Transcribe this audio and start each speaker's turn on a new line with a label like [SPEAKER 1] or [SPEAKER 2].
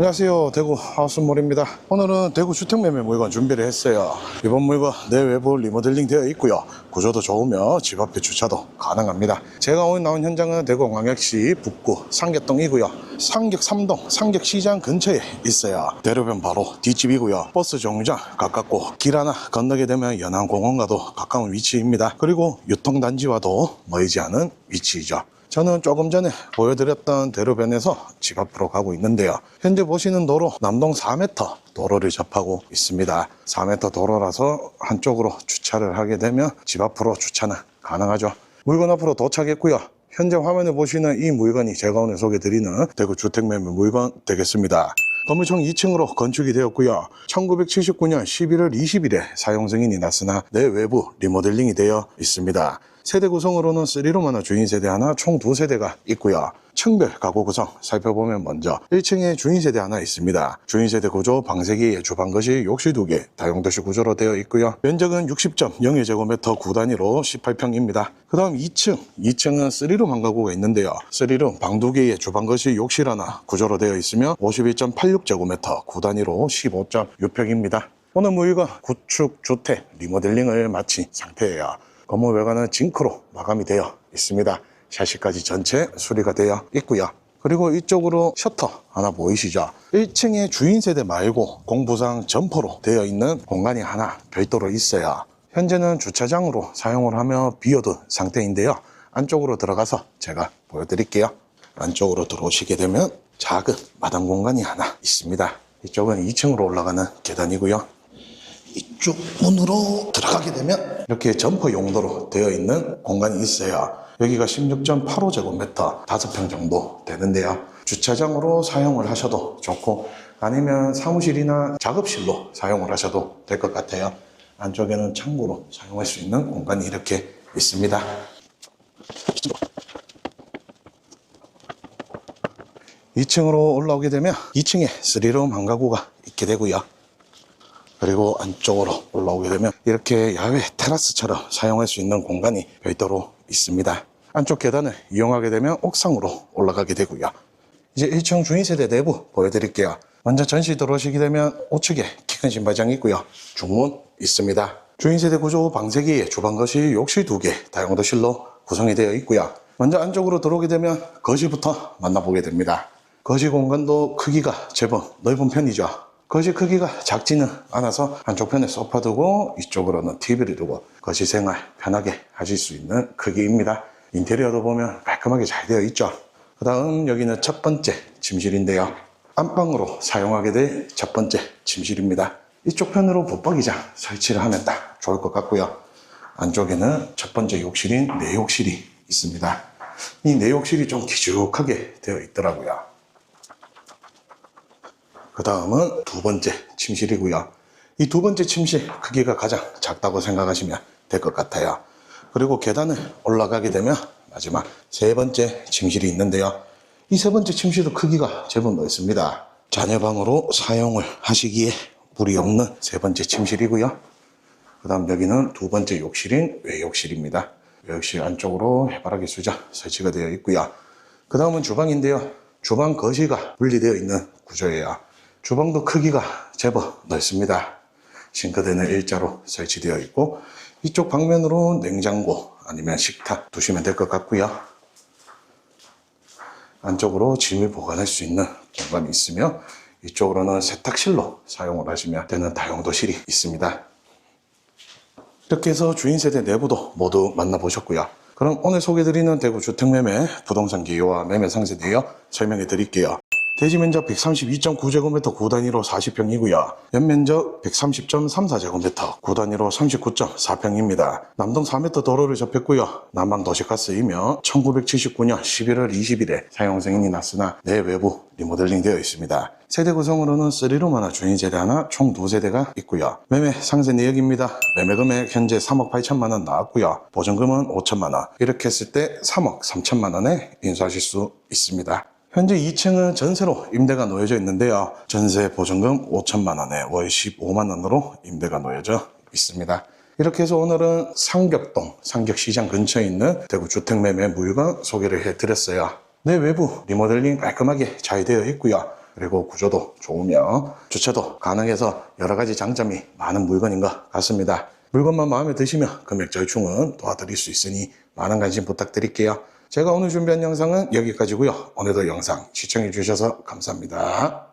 [SPEAKER 1] 안녕하세요. 대구 하우스몰입니다. 오늘은 대구 주택매매 물건 준비를 했어요. 이번 물건 내외부 리모델링 되어 있고요. 구조도 좋으며 집 앞에 주차도 가능합니다. 제가 오늘 나온 현장은 대구 광역시 북구 상계동이고요. 상격 3동 상격시장 근처에 있어요. 대로변 바로 뒷집이고요. 버스 정류장 가깝고 길 하나 건너게 되면 연안공원과도 가까운 위치입니다. 그리고 유통단지와도 멀지 않은 위치이죠 저는 조금 전에 보여드렸던 대로변에서 집 앞으로 가고 있는데요. 현재 보시는 도로 남동 4m 도로를 접하고 있습니다. 4m 도로라서 한쪽으로 주차를 하게 되면 집 앞으로 주차는 가능하죠. 물건 앞으로 도착했고요. 현재 화면에 보시는 이 물건이 제가 오늘 소개드리는 대구 주택매매 물건 되겠습니다. 총 2층으로 건축이 되었고요. 1979년 11월 20일에 사용 승인이 났으나 내외부 리모델링이 되어 있습니다. 세대 구성으로는 3룸 하나, 주인 세대 하나, 총 두 세대가 있고요. 층별 가구 구성 살펴보면 먼저 1층에 주인 세대 하나 있습니다. 주인 세대 구조 방세기에 주방 거실 욕실 2개 다용도실 구조로 되어 있고요. 면적은 60.02제곱미터 9단위로 18평입니다. 그 다음 2층, 2층은 3룸 한 가구가 있는데요. 3룸 방 2개에 주방 거실 욕실 하나 구조로 되어 있으며 51.86제곱미터 9단위로 15.6평입니다. 오늘 물건 구축 주택 리모델링을 마친 상태예요. 건물 외관은 징크로 마감이 되어 있습니다. 샤시까지 전체 수리가 되어 있고요. 그리고 이쪽으로 셔터 하나 보이시죠? 1층에 주인 세대 말고 공부상 점포로 되어 있는 공간이 하나 별도로 있어요. 현재는 주차장으로 사용을 하며 비어둔 상태인데요. 안쪽으로 들어가서 제가 보여드릴게요. 안쪽으로 들어오시게 되면 작은 마당 공간이 하나 있습니다. 이쪽은 2층으로 올라가는 계단이고요. 이쪽 문으로 들어가게 되면 이렇게 점퍼 용도로 되어 있는 공간이 있어요. 여기가 16.85제곱미터 5평 정도 되는데요. 주차장으로 사용을 하셔도 좋고 아니면 사무실이나 작업실로 사용을 하셔도 될 것 같아요. 안쪽에는 창고로 사용할 수 있는 공간이 이렇게 있습니다. 2층으로 올라오게 되면 2층에 3룸 한 가구가 있게 되고요. 그리고 안쪽으로 올라오게 되면 이렇게 야외 테라스처럼 사용할 수 있는 공간이 별도로 있습니다. 안쪽 계단을 이용하게 되면 옥상으로 올라가게 되고요. 이제 1층 주인 세대 내부 보여드릴게요. 먼저 전시 들어오시게 되면 우측에 큰 신발장이 있고요. 중문 있습니다. 주인 세대 구조 방세기에 주방 거실 욕실 2개 다용도실로 구성이 되어 있고요. 먼저 안쪽으로 들어오게 되면 거실부터 만나보게 됩니다. 거실 공간도 크기가 제법 넓은 편이죠. 거실 크기가 작지는 않아서 한쪽 편에 소파 두고 이쪽으로는 TV를 두고 거실 생활 편하게 하실 수 있는 크기입니다. 인테리어도 보면 깔끔하게 잘 되어 있죠. 그 다음 여기는 첫 번째 침실인데요. 안방으로 사용하게 될 첫 번째 침실입니다. 이쪽 편으로 붙박이장 설치를 하면 딱 좋을 것 같고요. 안쪽에는 첫 번째 욕실인 내욕실이 있습니다. 이 내욕실이 좀 기죽하게 되어 있더라고요. 그 다음은 두 번째 침실이고요. 이 두 번째 침실 크기가 가장 작다고 생각하시면 될 것 같아요. 그리고 계단을 올라가게 되면 마지막 세 번째 침실이 있는데요. 이 세 번째 침실도 크기가 제법 넓습니다. 자녀방으로 사용을 하시기에 무리 없는 세 번째 침실이고요. 그 다음 여기는 두 번째 욕실인 외욕실입니다. 외욕실 안쪽으로 해바라기 수전 설치가 되어 있고요. 그 다음은 주방인데요. 주방 거실과 분리되어 있는 구조예요. 주방도 크기가 제법 넓습니다. 싱크대는 일자로 설치되어 있고 이쪽 방면으로 냉장고 아니면 식탁 두시면 될 것 같고요. 안쪽으로 짐을 보관할 수 있는 공간이 있으며 이쪽으로는 세탁실로 사용을 하시면 되는 다용도실이 있습니다. 이렇게 해서 주인 세대 내부도 모두 만나보셨고요. 그럼 오늘 소개드리는 대구 주택매매 부동산 기여와 매매 상세 내역 설명해 드릴게요. 대지 면적 132.9제곱미터 9단위로 40평이고요. 연면적 130.34제곱미터 9단위로 39.4평입니다. 남동 4m 도로를 접했고요. 남방 도시가스이며 1979년 11월 20일에 사용 승인이 났으나 내외부 리모델링 되어 있습니다. 세대 구성으로는 3룸 하나, 주인 세대 하나, 총 2세대가 있고요. 매매 상세 내역입니다. 매매 금액 현재 3억 8천만 원 나왔고요. 보증금은 5천만 원. 이렇게 했을 때 3억 3천만 원에 인수하실 수 있습니다. 현재 2층은 전세로 임대가 놓여져 있는데요. 전세 보증금 5천만 원에 월 15만 원으로 임대가 놓여져 있습니다. 이렇게 해서 오늘은 상격동, 상격시장 근처에 있는 대구 주택매매 물건 소개를 해드렸어요. 네, 내외부 리모델링 깔끔하게 잘 되어 있고요. 그리고 구조도 좋으며 주차도 가능해서 여러 가지 장점이 많은 물건인 것 같습니다. 물건만 마음에 드시면 금액 절충은 도와드릴 수 있으니 많은 관심 부탁드릴게요. 제가 오늘 준비한 영상은 여기까지고요. 오늘도 영상 시청해 주셔서 감사합니다.